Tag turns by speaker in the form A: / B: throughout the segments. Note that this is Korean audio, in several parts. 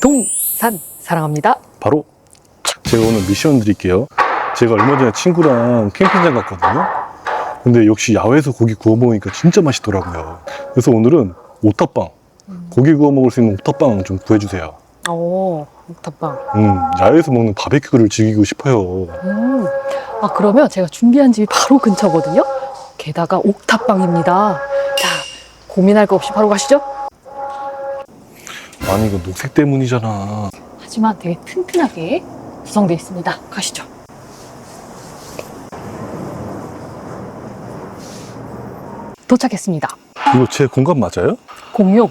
A: 동산 사랑합니다.
B: 바로 제가 오늘 미션 드릴게요. 제가 얼마 전에 친구랑 캠핑장 갔거든요. 근데 역시 야외에서 고기 구워 먹으니까 진짜 맛있더라고요. 그래서 오늘은 오타빵, 고기 구워 먹을 수 있는 오타빵 좀 구해주세요.
A: 오, 옥탑방.
B: 음, 야외에서 먹는 바베큐를 즐기고 싶어요.
A: 음. 아, 그러면 제가 준비한 집이 바로 근처거든요. 게다가 옥탑방입니다. 자, 고민할 거 없이 바로 가시죠.
B: 아니 이거 녹색 때문이잖아.
A: 하지만 되게 튼튼하게 구성되어 있습니다. 가시죠. 도착했습니다.
B: 이거 제 공간 맞아요?
A: 공용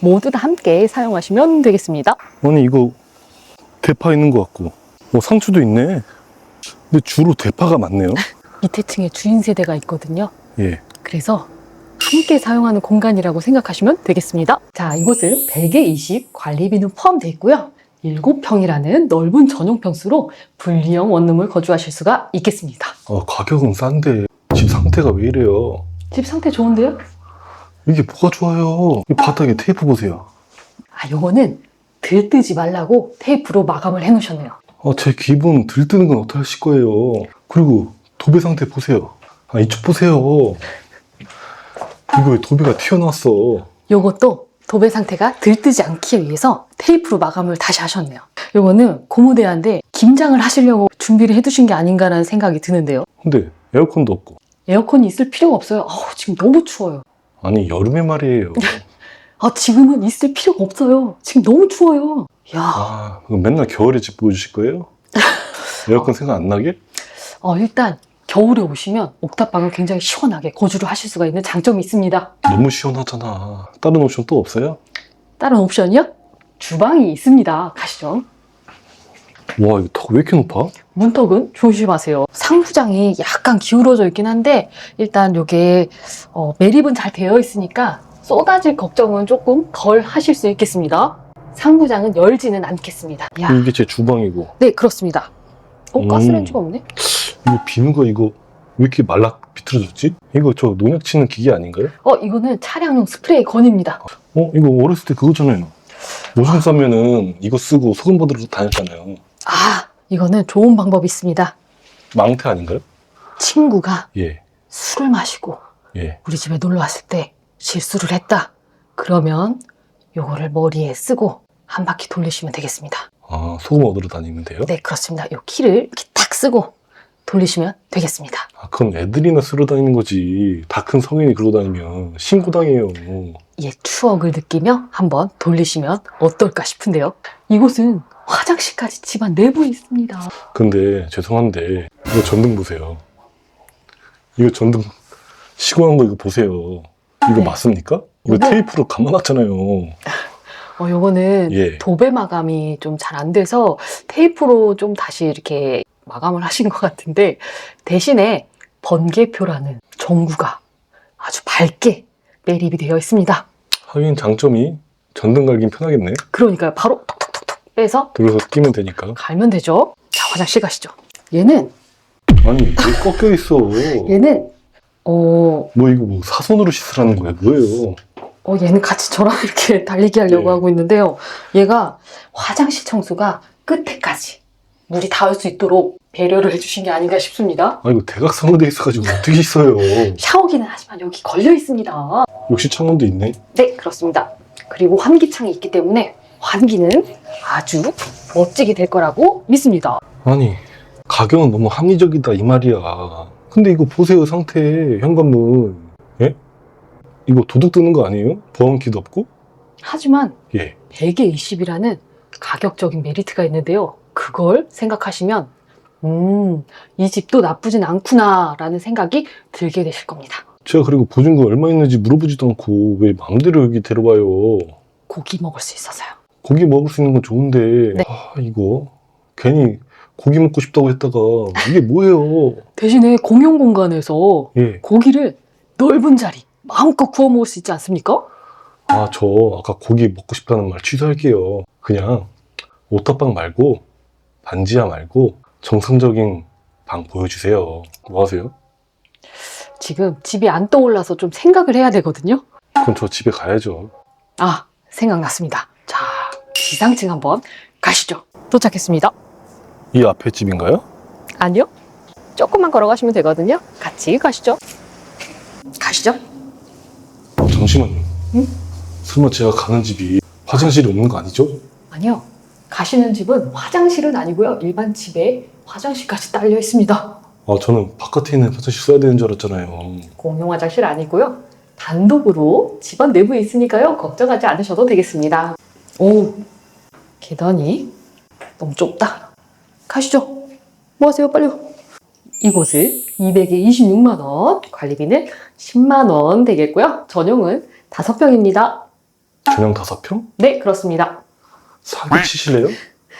A: 모두 다 함께 사용하시면 되겠습니다.
B: 아니 이거 대파 있는 것 같고, 어 상추도 있네. 근데 주로 대파가 많네요.
A: 밑에 층에 주인 세대가 있거든요.
B: 예.
A: 그래서 함께 사용하는 공간이라고 생각하시면 되겠습니다. 자, 이곳은 100에 20 관리비는 포함되어 있고요. 7평이라는 넓은 전용 평수로 분리형 원룸을 거주하실 수가 있겠습니다.
B: 어 가격은 싼데 집 상태가 왜 이래요?
A: 집 상태 좋은데요?
B: 이게 뭐가 좋아요? 이 바닥에 테이프 보세요.
A: 아, 요거는 들뜨지 말라고 테이프로 마감을 해 놓으셨네요.
B: 아, 제 기분 들뜨는 건 어떻게 하실 거예요? 그리고 도배 상태 보세요. 아, 이쪽 보세요. 이거 왜 도배가 튀어나왔어?
A: 요것도 도배 상태가 들뜨지 않기 위해서 테이프로 마감을 다시 하셨네요. 요거는 고무대야인데 김장을 하시려고 준비를 해두신 게 아닌가라는 생각이 드는데요.
B: 근데 에어컨도 없고.
A: 에어컨이 있을 필요가 없어요. 아우, 지금 너무 추워요.
B: 아니, 여름에 말이에요.
A: 아, 지금은 있을 필요가 없어요. 지금 너무 추워요. 야,
B: 아, 그럼 맨날 겨울에 집 보여주실 거예요? 에어컨 생각 안 나게?
A: 어, 일단 겨울에 오시면 옥탑방을 굉장히 시원하게 거주를 하실 수가 있는 장점이 있습니다.
B: 너무 시원하잖아. 다른 옵션 또 없어요?
A: 다른 옵션이요? 주방이 있습니다. 가시죠.
B: 와, 이거 턱 왜 이렇게 높아?
A: 문턱은 조심하세요. 상부장이 약간 기울어져 있긴 한데 일단 요게 어, 매립은 잘 되어 있으니까 쏟아질 걱정은 조금 덜 하실 수 있겠습니다. 상부장은 열지는 않겠습니다. 야,
B: 이게 제 주방이고.
A: 네 그렇습니다. 어
B: 음.
A: 가스레인지가 없네.
B: 이거 비는 거 이거 왜 이렇게 말라 비틀어졌지? 이거 저 농약 치는 기계 아닌가요?
A: 어 이거는 차량용 스프레이 건입니다.
B: 어, 이거 어렸을 때 그거잖아요. 오줌 싸면은 이거 쓰고 소금 받으러 다녔잖아요.
A: 아 이거는 좋은 방법이 있습니다.
B: 망태 아닌가요?
A: 친구가
B: 예,
A: 술을 마시고
B: 예.
A: 우리 집에 놀러 왔을 때 실수를 했다. 그러면 요거를 머리에 쓰고 한 바퀴 돌리시면 되겠습니다.
B: 아, 소금 얻으러 다니면 돼요?
A: 네, 그렇습니다. 요 키를 이렇게 탁 쓰고 돌리시면 되겠습니다.
B: 아, 그건 애들이나 쓰러 다니는 거지. 다 큰 성인이 그러고 다니면 신고당해요.
A: 이 추억을 느끼며 한번 돌리시면 어떨까 싶은데요. 이곳은 화장실까지 집안 내부에 있습니다.
B: 근데 죄송한데 이거 전등 보세요. 이거 전등 시공한 거 이거 보세요. 이거
A: 네.
B: 맞습니까? 이거
A: 이거-
B: 테이프로 감아놨잖아요.
A: 어, 요거는
B: 예.
A: 도배 마감이 좀 잘 안 돼서 테이프로 좀 다시 이렇게 마감을 하신 것 같은데 대신에 번개표라는 전구가 아주 밝게 매립이 되어 있습니다.
B: 하긴 장점이 전등 갈긴 편하겠네.
A: 그러니까요. 바로 톡톡톡톡 빼서
B: 들어서 끼면 되니까.
A: 갈면 되죠. 자, 화장실 가시죠. 얘는
B: 아니 왜 꺾여 있어?
A: 얘는 어,
B: 뭐 이거 뭐 사선으로 씻으라는 거야? 뭐예요?
A: 어, 얘는 같이 저랑 이렇게 달리기 하려고
B: 예.
A: 하고 있는데요. 얘가 화장실 청소가 끝에까지 물이 닿을 수 있도록 배려를 해주신 게 아닌가 싶습니다.
B: 아 이거 대각선으로 돼 있어가지고 어떻게 있어요?
A: 샤워기는 하지만 여기 걸려 있습니다.
B: 역시 창문도 있네.
A: 네, 그렇습니다. 그리고 환기창이 있기 때문에 환기는 아주 멋지게 될 거라고 믿습니다.
B: 아니 가격은 너무 합리적이다 이 말이야. 근데 이거 보세요 상태 현관문. 예? 이거 도둑 뜨는 거 아니에요? 보안키도 없고?
A: 하지만
B: 예.
A: 100에 20이라는 가격적인 메리트가 있는데요. 그걸 생각하시면 음, 이 집도 나쁘진 않구나 라는 생각이 들게 되실 겁니다.
B: 제가 그리고 보증금 얼마 있는지 물어보지도 않고 왜 마음대로 여기 데려와요.
A: 고기 먹을 수 있어서요.
B: 고기 먹을 수 있는 건 좋은데
A: 네.
B: 아 이거 괜히 고기 먹고 싶다고 했다가 이게 뭐예요?
A: 대신에 공용 공간에서
B: 예.
A: 고기를 넓은 자리 마음껏 구워 먹을 수 있지 않습니까?
B: 아, 저 아까 고기 먹고 싶다는 말 취소할게요. 그냥 오타빵 말고 반지하 말고 정상적인 방 보여주세요. 뭐 하세요?
A: 지금 집이 안 떠올라서 좀 생각을 해야 되거든요.
B: 그럼 저 집에 가야죠.
A: 아, 생각났습니다. 자, 지상층 한번 가시죠. 도착했습니다.
B: 이 앞에 집인가요?
A: 아니요. 조금만 걸어가시면 되거든요. 같이 가시죠. 가시죠.
B: 어, 잠시만요.
A: 응?
B: 설마 제가 가는 집이 화장실이 없는 거 아니죠?
A: 아니요. 가시는 집은 화장실은 아니고요. 일반 집에 화장실까지 딸려 있습니다.
B: 아, 저는 바깥에 있는 화장실 써야 되는 줄 알았잖아요.
A: 공용 화장실 아니고요. 단독으로 집안 내부에 있으니까요. 걱정하지 않으셔도 되겠습니다. 오, 계단이 너무 좁다. 가시죠. 뭐 하세요? 빨리요. 이곳은 200에 26만 원, 관리비는 10만 원 되겠고요. 전용은 5평입니다.
B: 그냥 다섯 평?
A: 네, 그렇습니다.
B: 사기 치실래요?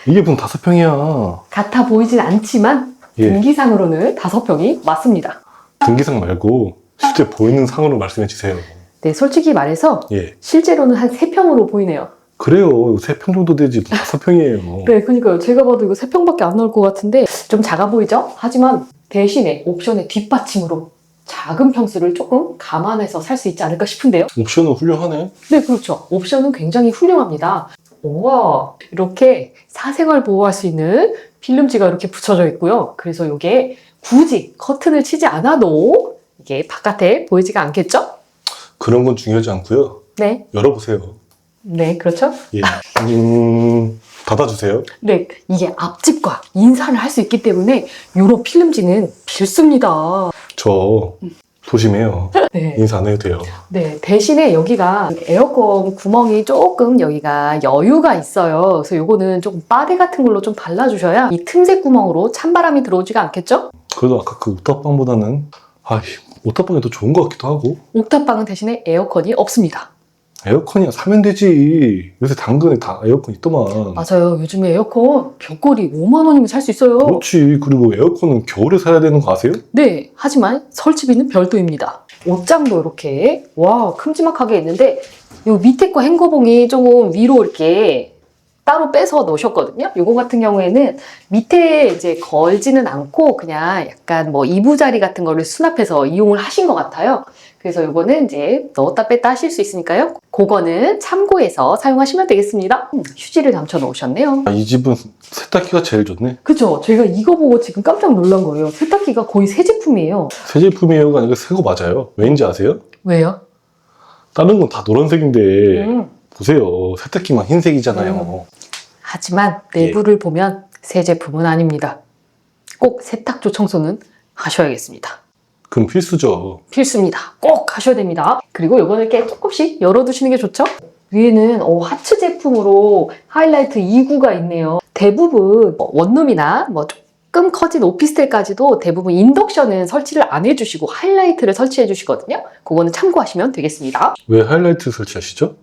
B: 이게 무슨 다섯 평이야.
A: 같아 보이진 않지만
B: 예.
A: 등기상으로는 5평이 맞습니다.
B: 등기상 말고 실제 보이는 상으로 말씀해 주세요.
A: 네, 솔직히 말해서
B: 예.
A: 실제로는 한 3평으로 보이네요.
B: 그래요. 세평 정도 되지 다섯 평이에요.
A: 네, 그러니까요. 제가 봐도 이거 3평밖에 안 나올 것 같은데 좀 작아 보이죠? 하지만 대신에 옵션의 뒷받침으로 작은 평수를 조금 감안해서 살 수 있지 않을까 싶은데요.
B: 옵션은 훌륭하네.
A: 네, 그렇죠. 옵션은 굉장히 훌륭합니다. 우와, 이렇게 사생활 보호할 수 있는 필름지가 이렇게 붙여져 있고요. 그래서 이게 굳이 커튼을 치지 않아도 이게 바깥에 보이지가 않겠죠?
B: 그런 건 중요하지 않고요.
A: 네,
B: 열어보세요.
A: 네, 그렇죠.
B: 예. 음, 닫아주세요.
A: 네, 이게 앞집과 인사를 할 수 있기 때문에 요런 필름지는 필수입니다.
B: 저 조심해요.
A: 네.
B: 인사 안 해도 돼요.
A: 네, 대신에 여기가 에어컨 구멍이 조금 여기가 여유가 있어요. 그래서 요거는 조금 빠데 같은 걸로 좀 발라주셔야 이 틈새 구멍으로 찬바람이 들어오지가 않겠죠?
B: 그래도 아까 그 오타빵보다는 아, 오타빵이 더 좋은 것 같기도 하고
A: 옥탑방은 대신에 에어컨이 없습니다.
B: 에어컨이야 사면 되지. 요새 당근에 다 에어컨 있더만.
A: 맞아요. 요즘에 에어컨 벽걸이 5만 원이면 살 수 있어요.
B: 그렇지. 그리고 에어컨은 겨울에 사야 되는 거 아세요?
A: 네, 하지만 설치비는 별도입니다. 옷장도 이렇게 와 큼지막하게 있는데 요 밑에 거 행거봉이 조금 위로 이렇게 따로 빼서 넣으셨거든요. 요거 같은 경우에는 밑에 이제 걸지는 않고 그냥 약간 뭐 이부자리 같은 거를 수납해서 이용을 하신 것 같아요. 그래서 요거는 이제 넣었다 뺐다 하실 수 있으니까요. 그거는 참고해서 사용하시면 되겠습니다. 음, 휴지를 담쳐 놓으셨네요.
B: 아, 이 집은 세탁기가 제일 좋네.
A: 그죠? 제가 이거 보고 지금 깜짝 놀란 거예요. 세탁기가 거의 새 제품이에요.
B: 새 제품이에요가 아니라 새거 맞아요. 왠지 아세요?
A: 왜요?
B: 다른 건 다 노란색인데
A: 음.
B: 보세요. 세탁기만 흰색이잖아요.
A: 하지만 내부를 보면 새 제품은 아닙니다. 꼭 세탁조 청소는 하셔야겠습니다.
B: 그럼 필수죠.
A: 필수입니다. 꼭 하셔야 됩니다. 그리고 이거는 이렇게 조금씩 열어두시는 게 좋죠? 위에는 어, 하츠 제품으로 하이라이트 2구가 있네요. 대부분 뭐 원룸이나 뭐 조금 커진 오피스텔까지도 대부분 인덕션은 설치를 안 해주시고 하이라이트를 설치해 주시거든요. 그거는 참고하시면 되겠습니다.
B: 왜 하이라이트 설치하시죠?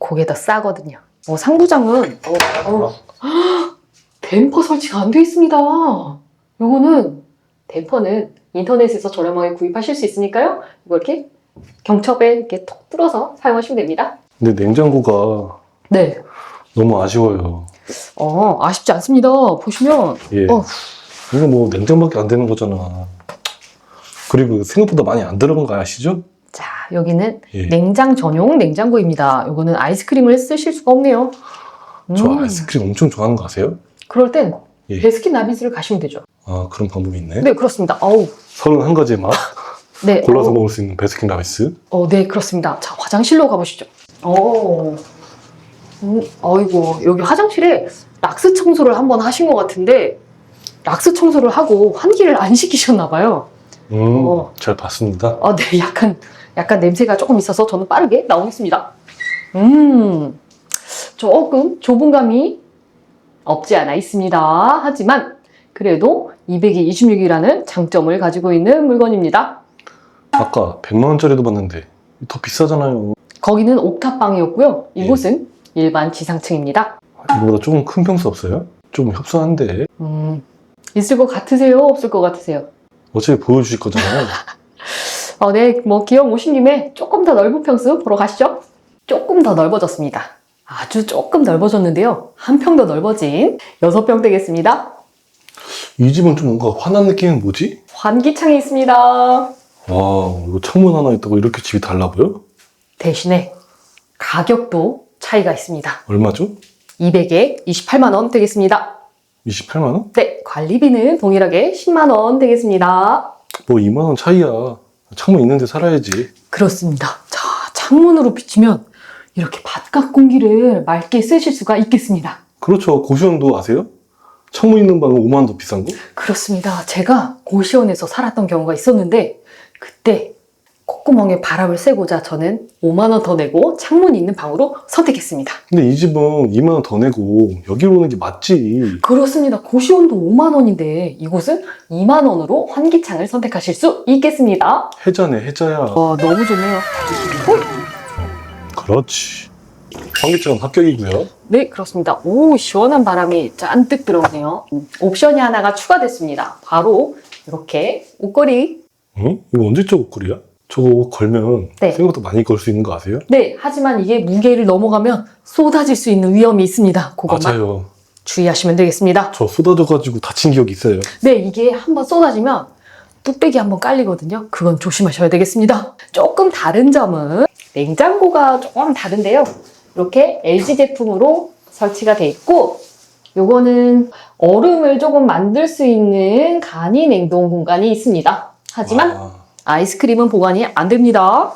A: 그게 더 싸거든요. 어, 상부장은 어, 어, 댐퍼 설치가 안 돼 있습니다. 요거는 댐퍼는 인터넷에서 저렴하게 구입하실 수 있으니까요. 이거 이렇게 경첩에 이렇게 톡 뚫어서 사용하시면 됩니다.
B: 근데 냉장고가
A: 네.
B: 너무 아쉬워요.
A: 어, 아쉽지 않습니다. 보시면
B: 예.
A: 어.
B: 이거 뭐 냉장밖에 안 되는 거잖아. 그리고 생각보다 많이 안 들어간 거 아시죠?
A: 자, 여기는
B: 예.
A: 냉장 전용 냉장고입니다. 요거는 아이스크림을 쓰실 수가 없네요.
B: 저
A: 음,
B: 아이스크림 엄청 좋아하는 거 아세요?
A: 그럴 땐
B: 예.
A: 베스킨 라빈스를 가시면 되죠.
B: 아 그런 방법이 있네.
A: 네, 그렇습니다. 어우.
B: 31가지의 맛
A: 네.
B: 골라서
A: 어우.
B: 먹을 수 있는 베스킨 라빈스.
A: 어, 네, 그렇습니다. 자, 화장실로 가보시죠. 어, 음, 어이구, 여기 화장실에 락스 청소를 한번 하신 것 같은데, 락스 청소를 하고 환기를 안 시키셨나 봐요.
B: 음,
A: 어.
B: 잘 봤습니다.
A: 어, 네, 약간, 약간 냄새가 조금 있어서 저는 빠르게 나오겠습니다. 음, 조금 좁은 감이 없지 않아 있습니다. 하지만, 그래도 200이 26이라는 장점을 가지고 있는 물건입니다.
B: 아까 100만 원짜리도 봤는데 더 비싸잖아요.
A: 거기는 옥탑방이었고요. 이곳은 일반 지상층입니다.
B: 이거보다 조금 큰 평수 없어요? 좀 협소한데
A: 음, 있을 것 같으세요? 없을 것 같으세요?
B: 어차피 보여주실 거잖아요.
A: 어, 네, 뭐 기왕 오신 김에 조금 더 넓은 평수 보러 가시죠. 조금 더 넓어졌습니다. 아주 조금 넓어졌는데요. 한 평 더 넓어진 여섯 평 되겠습니다.
B: 이 집은 좀 뭔가 환한 느낌은 뭐지?
A: 환기창이 있습니다.
B: 와 이거 창문 하나 있다고 이렇게 집이 달라 보여?
A: 대신에 가격도 차이가 있습니다.
B: 얼마죠?
A: 200에 28만 원 되겠습니다.
B: 28만 원?
A: 네, 관리비는 동일하게 10만 원 되겠습니다.
B: 뭐 2만 원 차이야. 창문 있는데 살아야지.
A: 그렇습니다. 자, 창문으로 비치면 이렇게 바깥 공기를 맑게 쓰실 수가 있겠습니다.
B: 그렇죠. 고시원도 아세요? 창문 있는 방은 5만 원 더 비싼 거?
A: 그렇습니다. 제가 고시원에서 살았던 경우가 있었는데 그때 콧구멍에 바람을 쐬고자 저는 5만 원 더 내고 창문이 있는 방으로 선택했습니다.
B: 근데 이 집은 2만 원 더 내고 여기로 오는 게 맞지.
A: 그렇습니다. 고시원도 5만 원인데 이곳은 2만 원으로 환기창을 선택하실 수 있겠습니다.
B: 해자네, 해자야.
A: 와, 너무 좋네요.
B: 그렇지. 환기증은 합격이고요.
A: 네, 그렇습니다. 오, 시원한 바람이 잔뜩 들어오네요. 음, 옵션이 하나가 추가됐습니다. 바로 이렇게 옷걸이.
B: 응? 이거 언제적 옷걸이야? 저거 걸면
A: 네.
B: 생각보다 많이 걸 수 있는 거 아세요?
A: 네, 하지만 이게 무게를 넘어가면 쏟아질 수 있는 위험이 있습니다. 그것만
B: 맞아요.
A: 주의하시면 되겠습니다.
B: 저 쏟아져가지고 다친 기억이 있어요.
A: 네, 이게 한번 쏟아지면 뚝배기 한번 깔리거든요. 그건 조심하셔야 되겠습니다. 조금 다른 점은 냉장고가 조금 다른데요. 이렇게 LG 제품으로 설치가 돼 있고 요거는 얼음을 조금 만들 수 있는 간이 냉동 공간이 있습니다. 하지만
B: 아,
A: 아이스크림은 보관이 안 됩니다.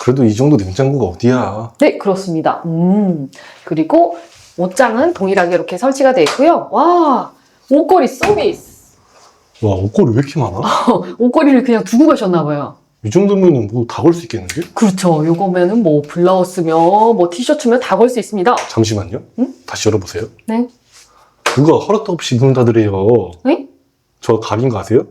B: 그래도 이 정도 냉장고가 어디야?
A: 네, 그렇습니다. 음. 그리고 옷장은 동일하게 이렇게 설치가 돼 있고요. 와, 옷걸이 서비스.
B: 와, 옷걸이 왜 이렇게 많아?
A: 옷걸이를 그냥 두고 가셨나 봐요.
B: 이 정도면은 뭐다 걸 수 있겠는데?
A: 그렇죠. 요거면은 뭐 블라우스며 뭐 티셔츠며 다 걸 수 있습니다.
B: 잠시만요.
A: 응?
B: 다시 열어보세요.
A: 네.
B: 누가 허락도 없이 문 닫으래요.
A: 네?
B: 저 갑인 거 아세요?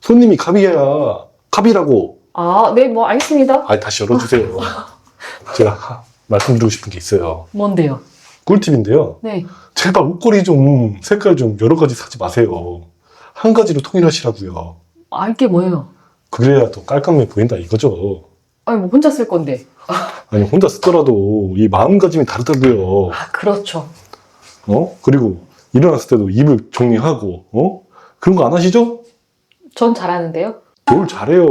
B: 손님이 갑이야. 갑이라고.
A: 아, 네, 뭐 알겠습니다.
B: 아, 다시 열어주세요. 제가 하- 말씀드리고 싶은 게 있어요.
A: 뭔데요?
B: 꿀팁인데요.
A: 네.
B: 제발 옷걸이 좀 색깔 좀 여러 가지 사지 마세요. 한 가지로 통일하시라고요.
A: 알게 뭐예요?
B: 그래야 더 깔끔해 보인다 이거죠.
A: 아니, 뭐 혼자 쓸 건데.
B: 아니 혼자 쓰더라도 이 마음가짐이 다르다고요.
A: 아, 그렇죠.
B: 어? 그리고 일어났을 때도 이불 정리하고 어? 그런 거 안 하시죠?
A: 전 잘하는데요.
B: 뭘 잘해요.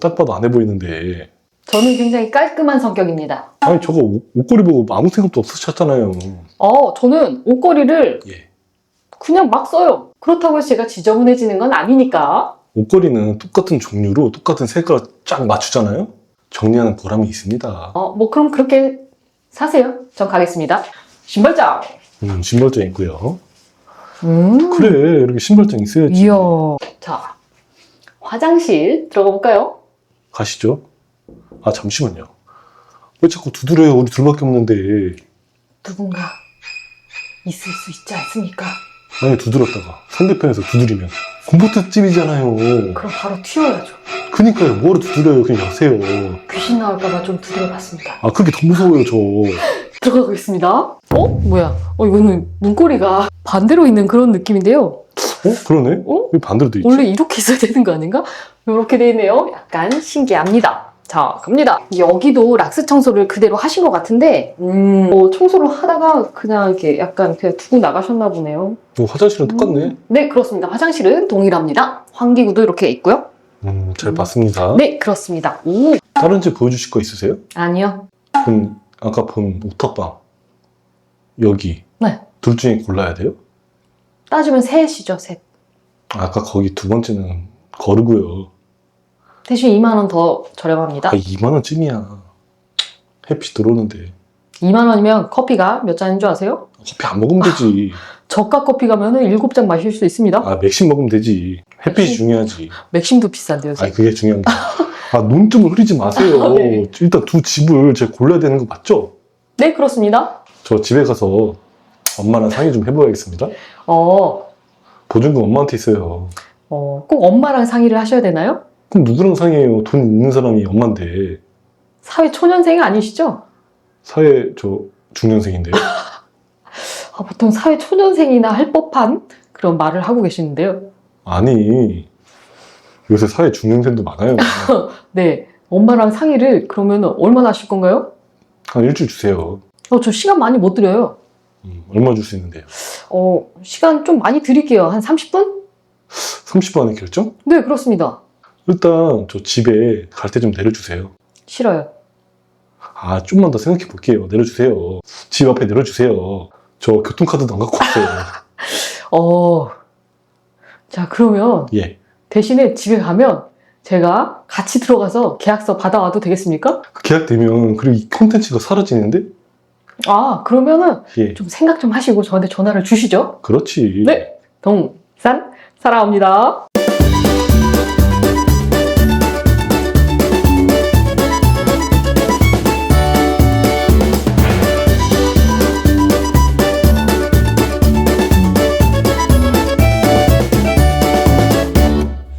B: 딱 봐도 안 해 보이는데.
A: 저는 굉장히 깔끔한 성격입니다.
B: 아니 저거 옷- 옷걸이 보고 아무 생각도 없으셨잖아요.
A: 어, 저는 옷걸이를
B: 예.
A: 그냥 막 써요. 그렇다고 해서 제가 지저분해지는 건 아니니까.
B: 옷걸이는 똑같은 종류로 똑같은 색깔 쫙 맞추잖아요. 정리하는 보람이 있습니다.
A: 어, 뭐 그럼 그렇게 사세요. 전 가겠습니다. 신발장.
B: 음, 신발장 있고요.
A: 음.
B: 그래 이렇게 신발장 있어야지.
A: 이야. 자, 화장실 들어가 볼까요?
B: 가시죠. 아 잠시만요. 왜 자꾸 두드려요? 우리 둘밖에 없는데.
A: 누군가 있을 수 있지 않습니까?
B: 만약에 두드렸다가 상대편에서 두드리면 곰보트집이잖아요.
A: 그럼 바로 튀어야죠.
B: 그니까요. 뭐로 두드려요? 그냥 여세요.
A: 귀신 나올까봐 좀 두드려봤습니다.
B: 아 그게 더 무서워요 저.
A: 들어가겠습니다. 어? 뭐야? 어, 이거는 문고리가 반대로 있는 그런 느낌인데요.
B: 어? 그러네?
A: 어?
B: 왜 반대로 돼 있지?
A: 원래 이렇게 있어야 되는 거 아닌가? 이렇게 돼 있네요. 약간 신기합니다. 자, 갑니다. 여기도 락스 청소를 그대로 하신 것 같은데, 음, 뭐 청소를 하다가 그냥 이렇게 약간 그냥 두고 나가셨나 보네요.
B: 어, 화장실은 똑같네.
A: 음, 네, 그렇습니다. 화장실은 동일합니다. 환기구도 이렇게 있고요.
B: 음, 잘
A: 음.
B: 봤습니다.
A: 네, 그렇습니다. 오,
B: 다른 집 보여주실 거 있으세요?
A: 아니요.
B: 그럼 아까 본 오타방 여기
A: 네.
B: 둘 중에 골라야 돼요?
A: 따지면 셋이죠, 셋.
B: 아까 거기 두 번째는 거르고요.
A: 대신 2만 원 더 저렴합니다.
B: 아 2만 원쯤이야. 햇빛 들어오는데
A: 이2만 원이면 커피가 몇 잔인 줄 아세요?
B: 커피 안 먹으면 되지.
A: 저가 커피 가면은 7잔 마실 수 있습니다.
B: 아 맥심 먹으면 되지. 햇빛이
A: 맥심?
B: 중요하지.
A: 맥심도 비싼데요,
B: 아
A: 셋.
B: 그게 중요합니다. 아 눈좀을 흐리지 마세요.
A: 아, 네.
B: 일단 두 집을 제가 골라야 되는 거 맞죠?
A: 네, 그렇습니다.
B: 저 집에 가서 엄마랑 상의 좀 해봐야겠습니다.
A: 어,
B: 보증금 엄마한테 있어요.
A: 어, 꼭 엄마랑 상의를 하셔야 되나요?
B: 그럼 누구랑 상의해요? 돈 있는 사람이 엄마인데
A: 사회 초년생 아니시죠?
B: 사회 저 중년생인데요.
A: 아, 보통 사회 초년생이나 할 법한 그런 말을 하고 계시는데요.
B: 아니 요새 사회 중년생도 많아요.
A: 네, 엄마랑 상의를 그러면 얼마나 하실 건가요?
B: 한 일주일 주세요.
A: 어, 저 시간 많이 못 드려요.
B: 음, 얼마 줄 수 있는데요?
A: 어, 시간 좀 많이 드릴게요. 한 30분?
B: 30분 안에 결정?
A: 네, 그렇습니다.
B: 일단 저 집에 갈 때 좀 내려주세요.
A: 싫어요.
B: 아 좀만 더 생각해 볼게요. 내려주세요. 집 앞에 내려주세요. 저 교통카드도 안 갖고 왔어요.
A: 어, 자, 그러면
B: 예.
A: 대신에 집에 가면 제가 같이 들어가서 계약서 받아와도 되겠습니까?
B: 그 계약되면 그리고 이 콘텐츠가 사라지는데?
A: 아, 그러면은
B: 예.
A: 좀 생각 좀 하시고 저한테 전화를 주시죠.
B: 그렇지.
A: 네. 동산 살아옵니다.